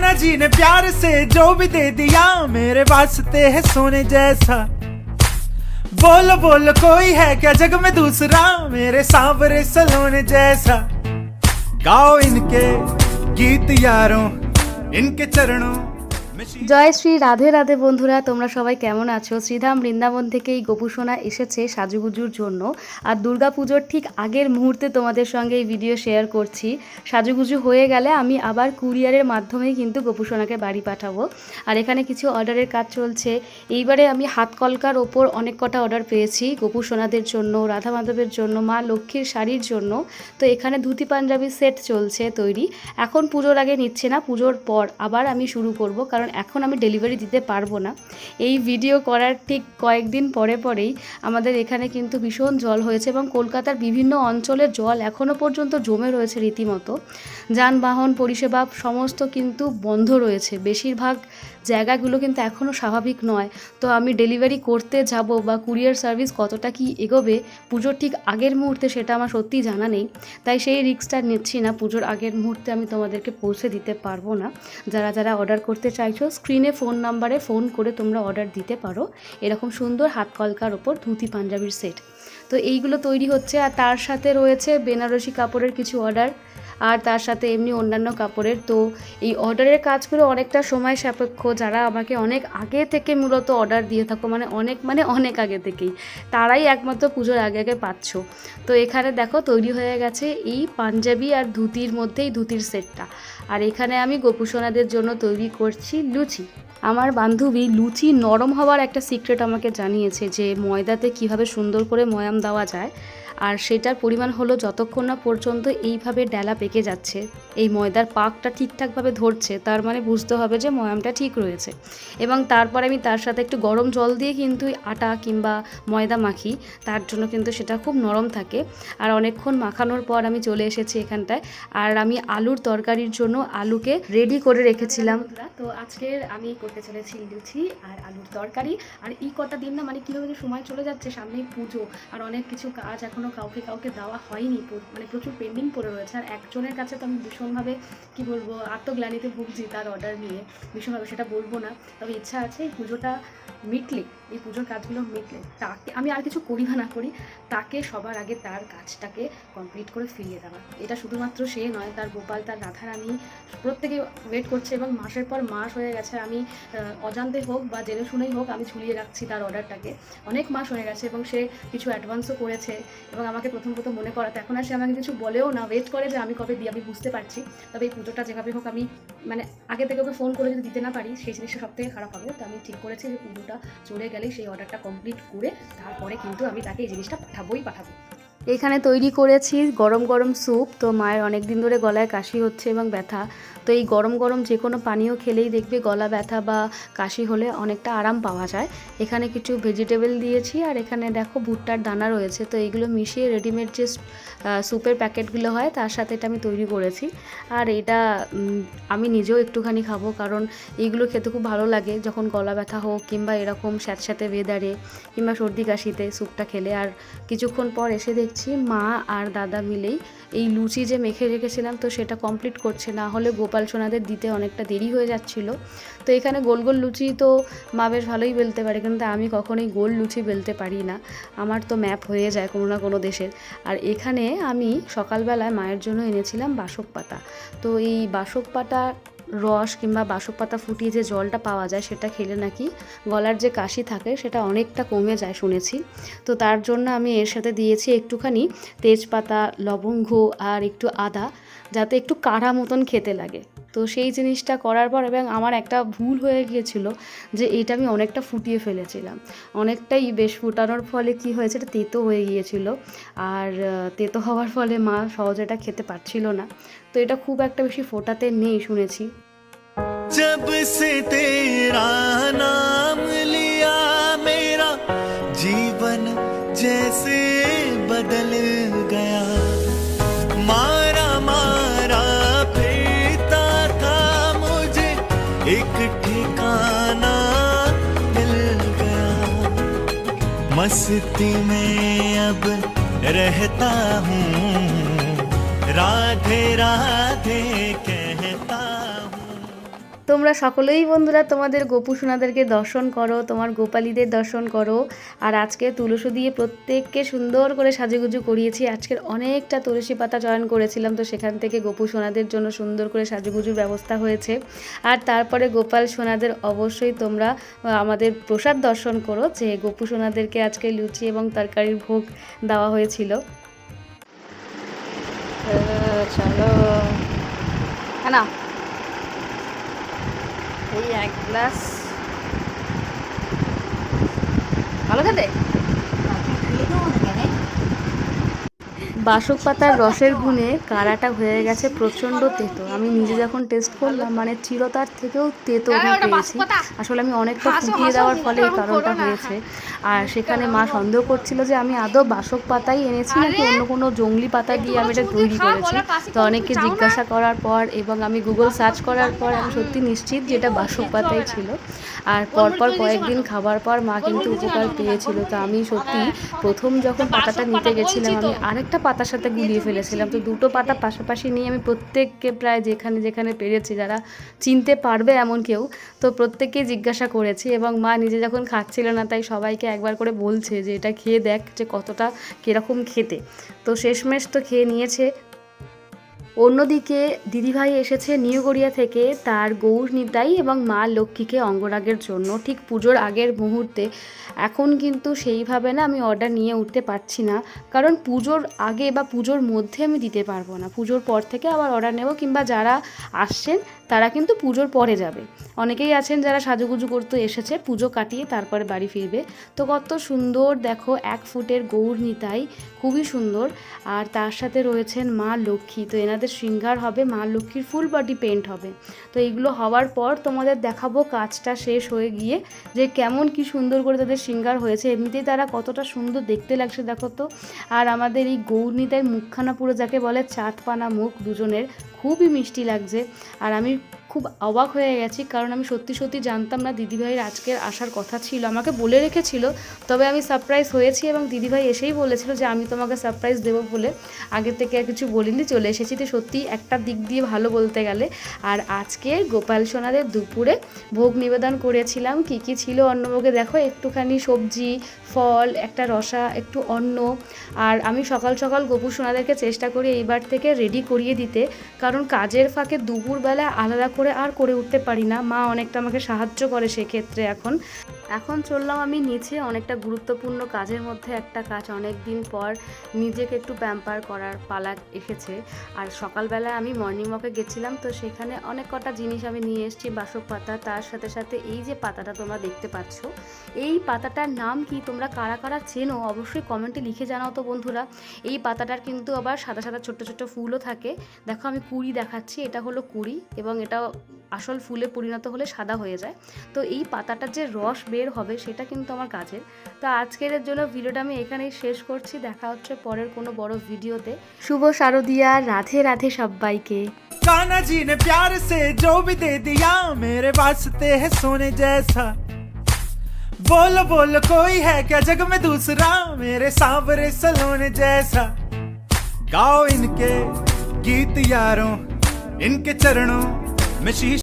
नाना जी ने प्यार से जो भी दे दिया, मेरे वास्ते है सोने जैसा। बोलो बोलो, कोई है क्या जग में दूसरा? मेरे सांवरे सलोने जैसा। गाओ इनके गीत यारों, इनके चरणों জয় শ্রী রাধে রাধে বন্ধুরা, তোমরা সবাই কেমন আছো? শ্রীধাম বৃন্দাবন থেকে এই গোপুসোনা এসেছে সাজুগুজুর জন্য। আর দুর্গাপুজোর ঠিক আগের মুহূর্তে তোমাদের সঙ্গে এই ভিডিও শেয়ার করছি। সাজুগুজু হয়ে গেলে আমি আবার কুরিয়ারের মাধ্যমেই কিন্তু গোপুসোনাকে বাড়ি পাঠাবো। আর এখানে কিছু অর্ডারের কাজ চলছে। এইবারে আমি হাত কলকার ওপর অনেক কটা অর্ডার পেয়েছি, গোপুসোনাদের জন্য রাধা মাধবের জন্য, মা লক্ষ্মীর শাড়ির জন্য। তো এখানে ধুতি পাঞ্জাবি সেট চলছে তৈরি। এখন পুজোর আগে নিচ্ছে না, পুজোর পর আবার আমি শুরু করব। কারণ এখন আমি ডেলিভারি দিতে পারব না। এই ভিডিও করার ঠিক কয়েকদিন পরে পরেই আমাদের এখানে কিন্তু ভীষণ জল হয়েছে এবং কলকাতার বিভিন্ন অঞ্চলে জল এখনও পর্যন্ত জমে রয়েছে রীতিমতো। যানবাহন, পরিষেবা সমস্ত কিন্তু বন্ধ রয়েছে। বেশিরভাগ জায়গাগুলো কিন্তু এখনও স্বাভাবিক নয়। তো আমি ডেলিভারি করতে যাব বা কুরিয়ার সার্ভিস কতটা কি এগোবে, পুজোর ঠিক আগের মুহূর্তে সেটা আমার সত্যিই জানা নেই। তাই সেই রিক্সটা নিচ্ছি না। পুজোর আগের মুহূর্তে আমি তোমাদেরকে পৌঁছে দিতে পারব না। যারা যারা অর্ডার করতে চাইছো স্ক্রিনে ফোন নাম্বারে ফোন করে তোমরা অর্ডার দিতে পারো। এরকম সুন্দর হাত কলকার ওপর ধুতি পাঞ্জাবির সেট তো এইগুলো তৈরি হচ্ছে আর তার সাথে রয়েছে বেনারসি কাপড়ের কিছু অর্ডার আর তার সাথে এমনি অন্যান্য কাপড়ের। তো এই অর্ডারের কাজগুলো অনেকটা সময় সাপেক্ষ। যারা আমাকে অনেক আগে থেকে মূলত অর্ডার দিয়ে থাকো মানে অনেক মানে অনেক আগে থেকেই, তারাই একমাত্র পুজোর আগে আগে পাচ্ছ। তো এখানে দেখো তৈরি হয়ে গেছে এই পাঞ্জাবি আর ধুতির মধ্যেই ধুতির সেটটা। আর এখানে আমি গোপুসোনাদের জন্য তৈরি করছি লুচি। আমার বান্ধবী লুচি নরম হওয়ার একটা সিক্রেট আমাকে জানিয়েছে যে ময়দাতে কীভাবে সুন্দর করে ময়াম দেওয়া যায়। আর সেটার পরিমাণ হলো যতক্ষণ না পর্যন্ত এইভাবে ডেলা পেকে যাচ্ছে। এই ময়দার পাকটা ঠিকঠাকভাবে ধরছে, তার মানে বুঝতে হবে যে ময়ামটা ঠিক রয়েছে। এবং তারপর আমি তার সাথে একটু গরম জল দিয়ে কিন্তু আটা কিংবা ময়দা মাখি, তার জন্য কিন্তু সেটা খুব নরম থাকে। আর অনেকক্ষণ মাখানোর পর আমি চলে এসেছি এখানটায়। আর আমি আলুর তরকারির জন্য আলুকে রেডি করে রেখেছিলাম। তো আজকের আমি করতে চলেছি লুচি আর আলুর তরকারি। আর এই কটা দিন না মানে কীভাবে সময় চলে যাচ্ছে, সামনেই পুজো আর অনেক কিছু কাজ এখনও কাউকে কাউকে দেওয়া হয়নি মানে প্রচুর পেন্ডিং পড়ে রয়েছে। আর একজনের কাছে তো আমি ভীষণভাবে, কী বলব, আত্মগ্লানিতে ভুগছি তার অর্ডার নিয়ে। ভীষণভাবে সেটা বলব না। তবে ইচ্ছা আছে পুজোটা মিটলে, এই পুজোর কাজগুলো মিটলে, তাকে, আমি আর কিছু করি বা না করি, তাকে সবার আগে তার কাজটাকে কমপ্লিট করে ফিরিয়ে দেওয়া। এটা শুধুমাত্র সে নয়, তার গোপাল, তার রাধারানী, প্রত্যেকে ওয়েট করছে এবং মাসের পর মাস হয়ে গেছে, আমি অজান্তে হোক বা জেনে শুনেই হোক আমি ঝুলিয়ে রাখছি তার অর্ডারটাকে অনেক মাস হয়ে গেছে এবং সে কিছু অ্যাডভান্সও করেছে এবং আমাকে প্রথম প্রথম মনে করাতে, এখন আর সে আমাকে কিছু বলেও না ওয়েট করে যে আমি কবে দিই, আমি বুঝতে পারছি। তবে এই পুজোটা যেভাবে হোক আমি মানে আগে থেকে ওকে ফোন করে যদি দিতে না পারি, সেই জিনিসটা সব থেকে খারাপ হবে। তো আমি ঠিক করেছি যে পুজোটা চলে গেলে সেই অর্ডারটা কমপ্লিট করে তারপরে কিন্তু আমি তাকে এই জিনিসটা পাঠাবোই, পাঠাবো। এখানে তৈরি করেছি গরম গরম স্যুপ। তো মায়ের অনেক দিন ধরে গলায় কাশি হচ্ছে এবং ব্যথা। তো এই গরম গরম যে কোনো পানীয় খেলেই দেখবে গলা ব্যথা বা কাশি হলে অনেকটা আরাম পাওয়া যায়। এখানে কিছু ভেজিটেবল দিয়েছি আর এখানে দেখো ভুট্টার দানা রয়েছে। তো এইগুলো মিশিয়ে রেডিমেড যে স্যুপের প্যাকেটগুলো হয় তার সাথে এটা আমি তৈরি করেছি। আর এটা আমি নিজেও একটুখানি খাব কারণ এইগুলো খেতে খুব ভালো লাগে। যখন গলা ব্যথা হোক কিংবা এরকম স্যাঁতস্যাঁতে ওয়েদারে কিংবা সর্দি কাশিতে স্যুপটা খেলে। আর কিছুক্ষণ পর এসে দেখছি মা আর দাদা মিলেই এই লুচি যে মেখে রেখেছিলাম তো সেটা কমপ্লিট করছে। না হলে গোপাল সোনাদের দিতে অনেকটা দেরি হয়ে যাচ্ছিল। তো এখানে গোল গোল লুচি তো মা বেশ ভালোই বেলতে পারে, কিন্তু আমি কখনোই গোল লুচি বেলতে পারি না। আমার তো ম্যাপ হয়ে যায় কোনো না কোনো দেশের। আর এখানে আমি সকালবেলায় মায়ের জন্য এনেছিলাম বাসক পাতা। তো এই বাসক পাতা রস কিংবা বাসক পাতা ফুটিয়ে যে জলটা পাওয়া যায় সেটা খেলে নাকি গলার যে কাশি থাকে সেটা অনেকটা কমে যায় শুনেছি। তো তার জন্য আমি এর সাথে দিয়েছি একটুখানি তেজপাতা, লবঙ্গ আর একটু আদা, যাতে একটু কাড়া মতন খেতে লাগে। তো সেই জিনিসটা করার পর এবং আমার একটা ভুল হয়ে গিয়েছিল যে এইটা আমি অনেকটা ফুটিয়ে ফেলেছিলাম অনেকটাই বেশ ফুটানোর ফলে কি হয়েছে এটা তেতো হয়ে গিয়েছিল আর আহ, তেতো হওয়ার ফলে মা সহজে এটা খেতে পারছিল না তো এটা খুব একটা বেশি ফোটাতে নেই শুনেছি जब से तेरा नाम लिया मेरा जीवन जैसे मस्ती में अब रहता हूँ। राधे राधे हूँ তোমরা সকলেই বন্ধুরা তোমাদের গোপু সোনাদেরকে দর্শন করো, তোমার গোপালীদের দর্শন করো। আর আজকে তুলসী দিয়ে প্রত্যেককে সুন্দর করে সাজুগুজু করিয়েছি। আজকের অনেকটা তুলসী পাতা চয়ন করেছিলাম, তো সেখান থেকে গোপু সোনাদের জন্য সুন্দর করে সাজুগুজুর ব্যবস্থা হয়েছে। আর তারপরে গোপাল সোনাদের অবশ্যই তোমরা আমাদের প্রসাদ দর্শন করো, যে গোপু সোনাদেরকে আজকে লুচি এবং তরকারির ভোগ দেওয়া হয়েছিল। চলো। না এই এক গ্লাস। ভালো খেতে? বাসক পাতার রসের গুণে কারাটা হয়ে গেছে প্রচণ্ড তেতো। আমি নিজে যখন টেস্ট করলাম মানে চিরতার থেকেও তেতো আমি পেয়েছি আসলে আমি অনেকটা ফুটিয়ে দেওয়ার ফলে এই কারণটা হয়েছে। আর সেখানে মা সন্দেহ করছিল যে আমি আদৌ বাসক পাতাই এনেছি নাকি অন্য কোনো জঙ্গলি পাতা দিয়ে আমি এটা তৈরি করেছি। তো অনেককে জিজ্ঞাসা করার পর এবং আমি গুগল সার্চ করার পর আমি সত্যি নিশ্চিত যে এটা বাসক পাতাই ছিল। আর পরপর কয়েকদিন খাবার পর মা কিন্তু উপকার পেয়েছিল। তো আমি সত্যি প্রথম যখন পাতাটা নিতে গেছিলাম আমি আরেকটা পাতার সাথে গুলিয়ে ফেলেছিলাম। তো দুটো পাতা পাশাপাশি নিয়ে আমি প্রত্যেককে প্রায় যেখানে যেখানে পেরেছি, যারা চিনতে পারবে এমন কেউ, তো প্রত্যেককে জিজ্ঞাসা করেছি এবং মা নিজে যখন খাচ্ছিল না, তাই সবাইকে একবার করে বলছে যে, এটা খেয়ে দেখ যে কতটা কীরকম খেতে। তো শেষমেশ তো খেয়ে নিয়েছে। অন্যদিকে দিদিভাই এসেছে নিউ গড়িয়া থেকে তার গৌর নিতাই এবং মা লক্ষ্মীকে অঙ্গরাগের জন্য। ঠিক পুজোর আগের মুহূর্তে এখন কিন্তু সেইভাবে না আমি অর্ডার নিয়ে উঠতে পারছি না। কারণ পুজোর আগে বা পুজোর মধ্যে আমি দিতে পারব না। পুজোর পর থেকে আবার অর্ডার নেব কিংবা যারা আসছেন তারা কিন্তু পুজোর পরে যাবে। অনেকেই আছেন যারা সাজুগুজু করতে এসেছে, পুজো কাটিয়ে তারপরে বাড়ি ফিরবে। তো কত সুন্দর দেখো এক ফুটের গৌর নিতাই, খুবই সুন্দর। আর তার সাথে রয়েছেন মা লক্ষ্মী। তো এনাদের শৃঙ্গার হবে, মা লক্ষ্মীর ফুল বডি পেন্ট হবে। তো এইগুলো হওয়ার পর তোমাদের দেখাবো কাজটা শেষ হয়ে গিয়ে যে কেমন কি সুন্দর করে তাদের শৃঙ্গার হয়েছে। এমনিতেই তারা কতটা সুন্দর দেখতে লাগছে, দেখো তো। আর আমাদের এই গৌরনীতায় মুখখানা পুরো যাকে বলে চাটপানা মুখ, দুজনের খুবই মিষ্টি লাগছে। আর আমি খুব অবাক হয়ে গেছি, কারণ আমি সত্যি সত্যি জানতাম না দিদিভাইয়ের আজকের আসার কথা ছিল। আমাকে বলে রেখেছিল, তবে আমি সারপ্রাইজ হয়েছি এবং দিদিভাই এসেই বলেছিল যে, আমি তোমাকে সারপ্রাইজ দেবো বলে আগে থেকে আর কিছু বলিনি, চলে এসেছি। তো সত্যি একটা দিক দিয়ে ভালো বলতে গেলে, আর আজকে গোপাল সোনাদের দুপুরে ভোগ নিবেদন করেছিলাম। কি কি ছিল অন্নভোগে? দেখো, একটুখানি সবজি, ফল, একটা রসা, একটু অন্ন, আর আমি সকাল সকাল গোপু সোনাদেরকে চেষ্টা করি এইবার থেকে রেডি করিয়ে দিতে। কারণ কাজের ফাঁকে দুপুরবেলা আলাদা করে আর করে উঠতে পারি না। মা অনেকটা আমাকে সাহায্য করে সেক্ষেত্রে এখন। এখন চললাম আমি নিচে অনেকটা গুরুত্বপূর্ণ কাজের মধ্যে একটা কাজ। অনেক দিন পর নিজেকে একটু প্যাম্পার করার পালা এসেছে। আর সকালবেলা আমি মর্নিং ওয়াকে গেছিলাম, তো সেখানে অনেক কটা জিনিস আমি নিয়ে এসেছি, বাসক পাতা, তার সাথে সাথে এই যে পাতাটা তোমরা দেখতে পাচ্ছ, এই পাতাটার নাম কি তোমরা কারা কারা চেনো? অবশ্যই কমেন্টে লিখে জানাও তো বন্ধুরা। এই পাতাটার কিন্তু আবার সাদা সাদা ছোট্ট ছোট্ট ফুলও থাকে। দেখো আমি কুড়ি দেখাচ্ছি, এটা হলো কুড়ি এবং এটা আসল ফুলে পরিণত হলে সাদা হয়ে যায়। তো এই পাতাটার যে রস বের হবে সেটা কিন্তু আমার কাজের তো আজকের এর জন্য ভিডিওটা আমি এখানেই শেষ করছি দেখা হচ্ছে পরের কোনো বড় ভিডিওতে শুভ শারদিয়া রাধে রাধে সবাইকে कान्हा जी ने प्यार से जो भी दे दिया मेरे वास्ते है सोने जैसा बोलो बोलो कोई है क्या जग में दूसरा मेरे सांवरे सलोने जैसा गाओ इनके गीत यारों इनके चरणों में शीश